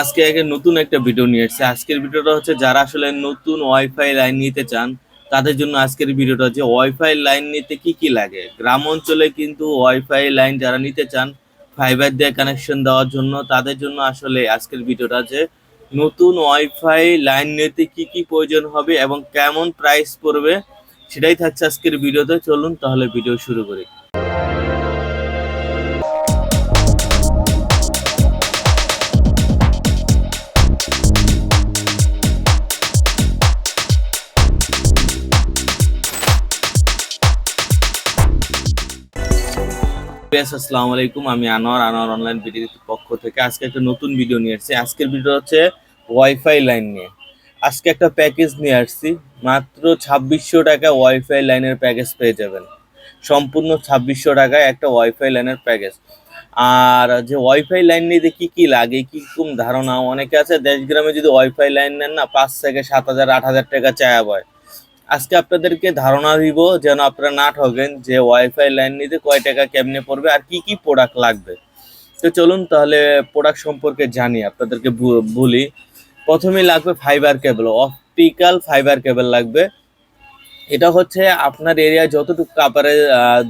আজকে একটা নতুন একটা ভিডিও নিয়ে এসেছি। আজকের ভিডিওটা হচ্ছে যারা আসলে নতুন ওয়াইফাই লাইন নিতে চান, তাদের জন্য আজকের ভিডিওটা হচ্ছে ওয়াইফাই লাইন নিতে কি কি লাগে? গ্রাম অঞ্চলে কিন্তু ওয়াইফাই লাইন যারা নিতে চান ফাইবার দিয়ে কানেকশন দেওয়ার জন্য তাদের জন্য আসলে আজকের ভিডিওটা যে নতুন ওয়াইফাই লাইন নিতে কি কি প্রয়োজন হবে এবং কেমন প্রাইস পড়বে, সেটাই থাকছে আজকের ভিডিওতে চলুন তাহলে ভিডিও শুরু করি। আসসালামু আলাইকুম। আমি আনোয়ার আনোয়ার অনলাইন ভিডিওর পক্ষ থেকে আজকে একটা নতুন ভিডিও নিয়ে আসছি। আজকের ভিডিও হচ্ছে ওয়াইফাই লাইন নিয়ে। আজকে একটা প্যাকেজ নিয়ে আসছি। মাত্র ছাব্বিশশো টাকা ওয়াইফাই লাইনের প্যাকেজ পেয়ে যাবেন। সম্পূর্ণ ছাব্বিশশো টাকায় একটা ওয়াইফাই লাইনের প্যাকেজ আর যে ওয়াইফাই লাইন নিতে কি কি লাগে, কি রকম ধারণা অনেকে আছে, দেশ গ্রামে যদি ওয়াইফাই লাইন নেন না, পাঁচ থেকে সাত হাজার, আট হাজার টাকা চায়া হয় আজকে আপনাদেরকে ধারণা দিব যেন আপনারা না ঠকেন যে ওয়াইফাই লাইন নিতে কয় টাকা কেমনে পড়বে আর কি কি প্রোডাক্ট লাগবে। তো চলুন তাহলে প্রোডাক্ট সম্পর্কে জানি, আপনাদেরকে বলি। প্রথমেই লাগবে fibre cable optical fibre cable লাগবে। এটা হচ্ছে আপনার এরিয়া যতটুকু কাপারে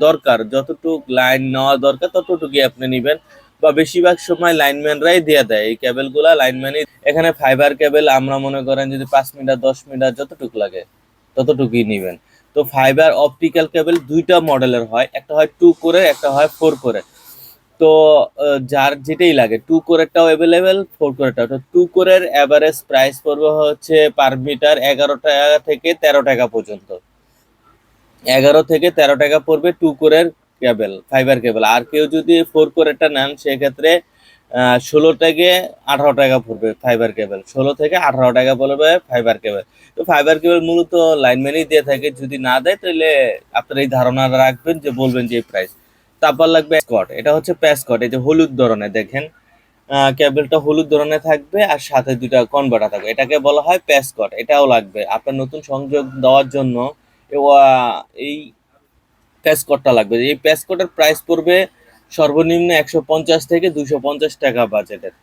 দরকার, যতটুক লাইন নেওয়া দরকার, ততটুকুই আপনি নেবেন। বা বেশিরভাগ সময় লাইনম্যানরাই দিয়ে দেয় এই কেবলগুলা লাইনম্যানই এখানে ফাইবার কেবল আমরা মনে করেন যদি পাঁচ মিটার, দশ মিটার যতটুকু লাগে। ততটুকুই নেবেন। তো ফাইবার অপটিক্যাল কেবল দুইটা মডেলের হয়, একটা হয় টু করে একটা হয় ফোর করে তো যার যেটাই লাগে টু কোরেরটাও অ্যাভেলেবেল ফোর কোরেরটাও তো টু কোরের অ্যাভারেজ প্রাইস পড়বে হচ্ছে পার মিটার এগারো টাকা থেকে তেরো টাকা পর্যন্ত। এগারো থেকে তেরো টাকা পড়বে টু কোরের কেবল ফাইবার কেবল আর কেউ যদি ফোর কোরেরটা নেন, সেক্ষেত্রে ষোলো থেকে আঠারো টাকা পড়বে ফাইবার কেবল ষোলো থেকে আঠারো টাকা পড়বে ফাইবার কেবল তো ফাইবার কেবল মূলত লাইনম্যানই দিয়ে থাকে, যদি না দেয় তাহলে আপনারা এই ধারণা রাখবেন যে বলবেন যে এই প্রাইস তারপর লাগবে স্কট এটা হচ্ছে প্যাসকট এই যে হলুদ ধরনের দেখেন। কেবলটা হলুদ ধরনের থাকবে আর সাথে দুটা কনভার্টার থাকবে। এটাকে বলা হয় প্যাসকট এটাও লাগবে। আপনার নতুন সংযোগ দেওয়ার জন্য এই প্যাসকটটা লাগবে। এই প্যাসকটের প্রাইস পড়বে সর্বনিম্ন একশো পঞ্চাশ থেকে দুশো পঞ্চাশ টাকা বাজেটের।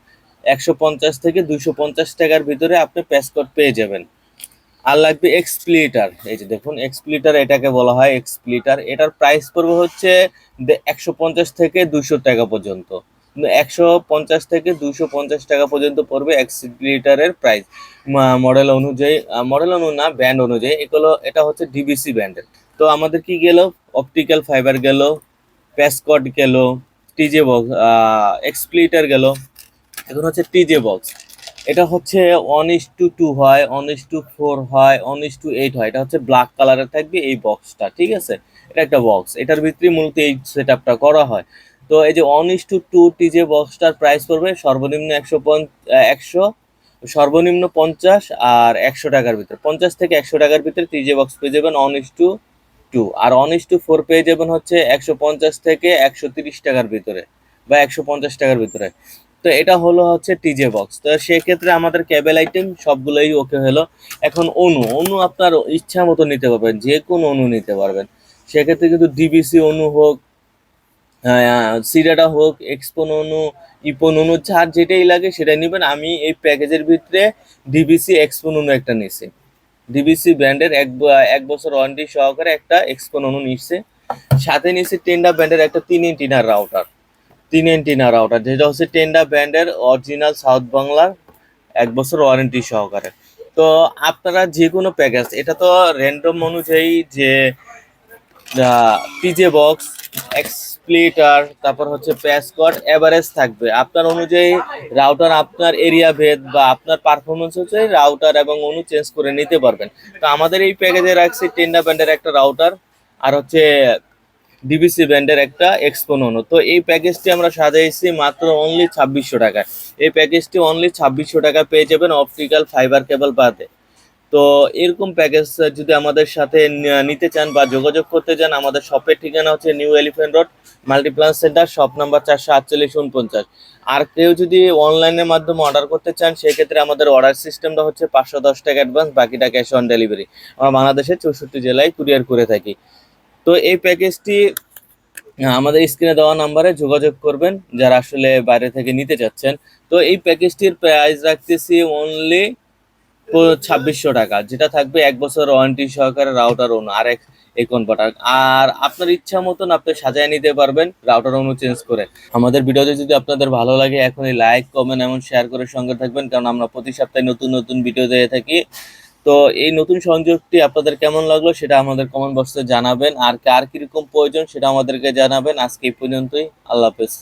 একশো পঞ্চাশ থেকে দুশো পঞ্চাশ টাকার ভিতরে আপনি প্যাসকট পেয়ে যাবেন। আর লাগবে এক্সপ্লিটার এই যে দেখুন এক্সপ্লিটার এটাকে বলা হয় এক্সপ্লিটার এটার প্রাইস পড়বে হচ্ছে একশো পঞ্চাশ থেকে দুশো টাকা পর্যন্ত। একশো পঞ্চাশ থেকে দুশো পঞ্চাশ টাকা পর্যন্ত পড়বে এক্সপ্লিটারের প্রাইস মডেল অনুযায়ী মডেল অনু না ব্যান্ড অনুযায়ী, এগুলো, এটা হচ্ছে ডিবিসি ব্যান্ডের তো আমাদের কি গেল? অপটিক্যাল ফাইবার গেল প্যাসকট গেল, টিজে বক্স এক্সপ্লিটার গেল। এখন হচ্ছে টিজে বক্স। এটা হচ্ছে ওয়ান ইস টু টু হয় ওয়ান ইস টু ফোর হয় ওয়ান ইস টু এইট হয়। এটা হচ্ছে ব্ল্যাক কালারের থাকবে এই বক্সটা ঠিক আছে? এটা একটা বক্স এটার ভিতরে মূলত এই সেট আপটা করা হয়। তো এই যে one is two two TJ বক্সটার price পড়বে সর্বনিম্ন একশো পঞ্চ একশো, সর্বনিম্ন পঞ্চাশ আর একশো টাকার ভিতরে। পঞ্চাশ থেকে একশো টাকার ভিতরে টিজে বক্স পেয়ে যাবেন ওয়ান ইস টু টু আর ওয়ান ইস টু ফোর পেয়ে যাবেন হচ্ছে একশো পঞ্চাশ থেকে একশো তিরিশ টাকার ভিতরে বা একশো পঞ্চাশ টাকার ভিতরে। তো এটা হলো হচ্ছে টিজে বক্স তো সেক্ষেত্রে আমাদের কেবল আইটেম সবগুলোই ওকে হলো। এখন অনু অনু আপনার ইচ্ছা মতো নিতে পারবেন যে কোনো অনু নিতে পারবেন। সেক্ষেত্রে কিন্তু ডিবিসি অনু হোক সিডাটা হোক এক্সপোন অনু ইপন অনু, যার যেটাই লাগে সেটাই নেবেন। আমি এই প্যাকেজের ভিতরে ডিবিসি এক্সপোন অনু একটা নিছি। ডিবিসি ব্র্যান্ডের এক এক বছর ওয়ারেন্টি সহকারে একটা এক্সপোন অনু নিচ্ছে। সাথে নিচ্ছে টেন্ডা ব্র্যান্ডের একটা তিন এন্টিনার রাউটার তিন এন্টিনা রাউটার যেটা হচ্ছে টেন্ডা ব্র্যান্ডের অরিজিনাল সাউথ বাংলার এক বছর ওয়ারেন্টি সহকারে। তো আপনারা যে কোনো প্যাকেজ এটা তো র্যান্ডম অনুযায়ী যে পিজে বক্স এক্সপ্লিটার তারপর হচ্ছে প্যাসকট এভারেজ থাকবে। আপনার অনুযায়ী রাউটার আপনার এরিয়া ভেদ বা আপনার পারফরমেন্স হচ্ছে রাউটার এবং অনু চেঞ্জ করে নিতে পারবেন। তো আমাদের এই প্যাকেজে রাখছি টেন্ডা ব্র্যান্ডের একটা রাউটার আর হচ্ছে ডিবিসি ব্র্যান্ডের একটা এক্সপোনো তো এই প্যাকেজটি আমরা সাজাইছি মাত্র অনলি ছাব্বিশশো টাকায়। এই প্যাকেজটি অনলি ছাব্বিশশো টাকা পেয়ে যাবেন অপটিক্যাল ফাইবার কেবল বাদে। তো এরকম প্যাকেজ যদি আমাদের সাথে নিতে চান বা যোগাযোগ করতে চান, আমাদের শপের ঠিকানা হচ্ছে New Elephant Road Multiplan Center shop number চারশো আটচল্লিশ উনপঞ্চাশ আর কেউ যদি অনলাইনের মাধ্যমে অর্ডার করতে চান, সেক্ষেত্রে আমাদের অর্ডার সিস্টেমটা হচ্ছে পাঁচশো দশ টাকা অ্যাডভান্স বাকিটা ক্যাশ অন ডেলিভারি আমরা বাংলাদেশের চৌষট্টি জেলায় কুরিয়ার করে থাকি। তো এই প্যাকেজটি আমাদের স্ক্রিনে দেওয়া নাম্বারে যোগাযোগ করবেন, যারা আসলে বাইরে থেকে নিতে চাচ্ছেন। তো এই প্যাকেজটির প্রাইস রাখতেছি অনলি ছাব্বিশশো টাকা, যেটা থাকবে এক বছর ওয়ারেন্টি সহকারে রাউটার অনু আর এক এই আর আপনার ইচ্ছা মতন আপনি সাজায় নিতে পারবেন রাউটার অনু চেঞ্জ করে। আমাদের ভিডিওতে যদি আপনাদের ভালো লাগে, এখনই লাইক কমেন্ট এবং শেয়ার করে সঙ্গে থাকবেন, কারণ আমরা প্রতি সপ্তাহে নতুন নতুন ভিডিও দিয়ে থাকি। তো এই নতুন সংযোগটি আপনাদের কেমন লাগল সেটা আমাদের কমেন্ট বক্সে জানাবেন। আর কার কীরকম প্রয়োজন সেটা আমাদেরকে জানাবেন। আজকে এই পর্যন্তই। আল্লাহ হাফেজ।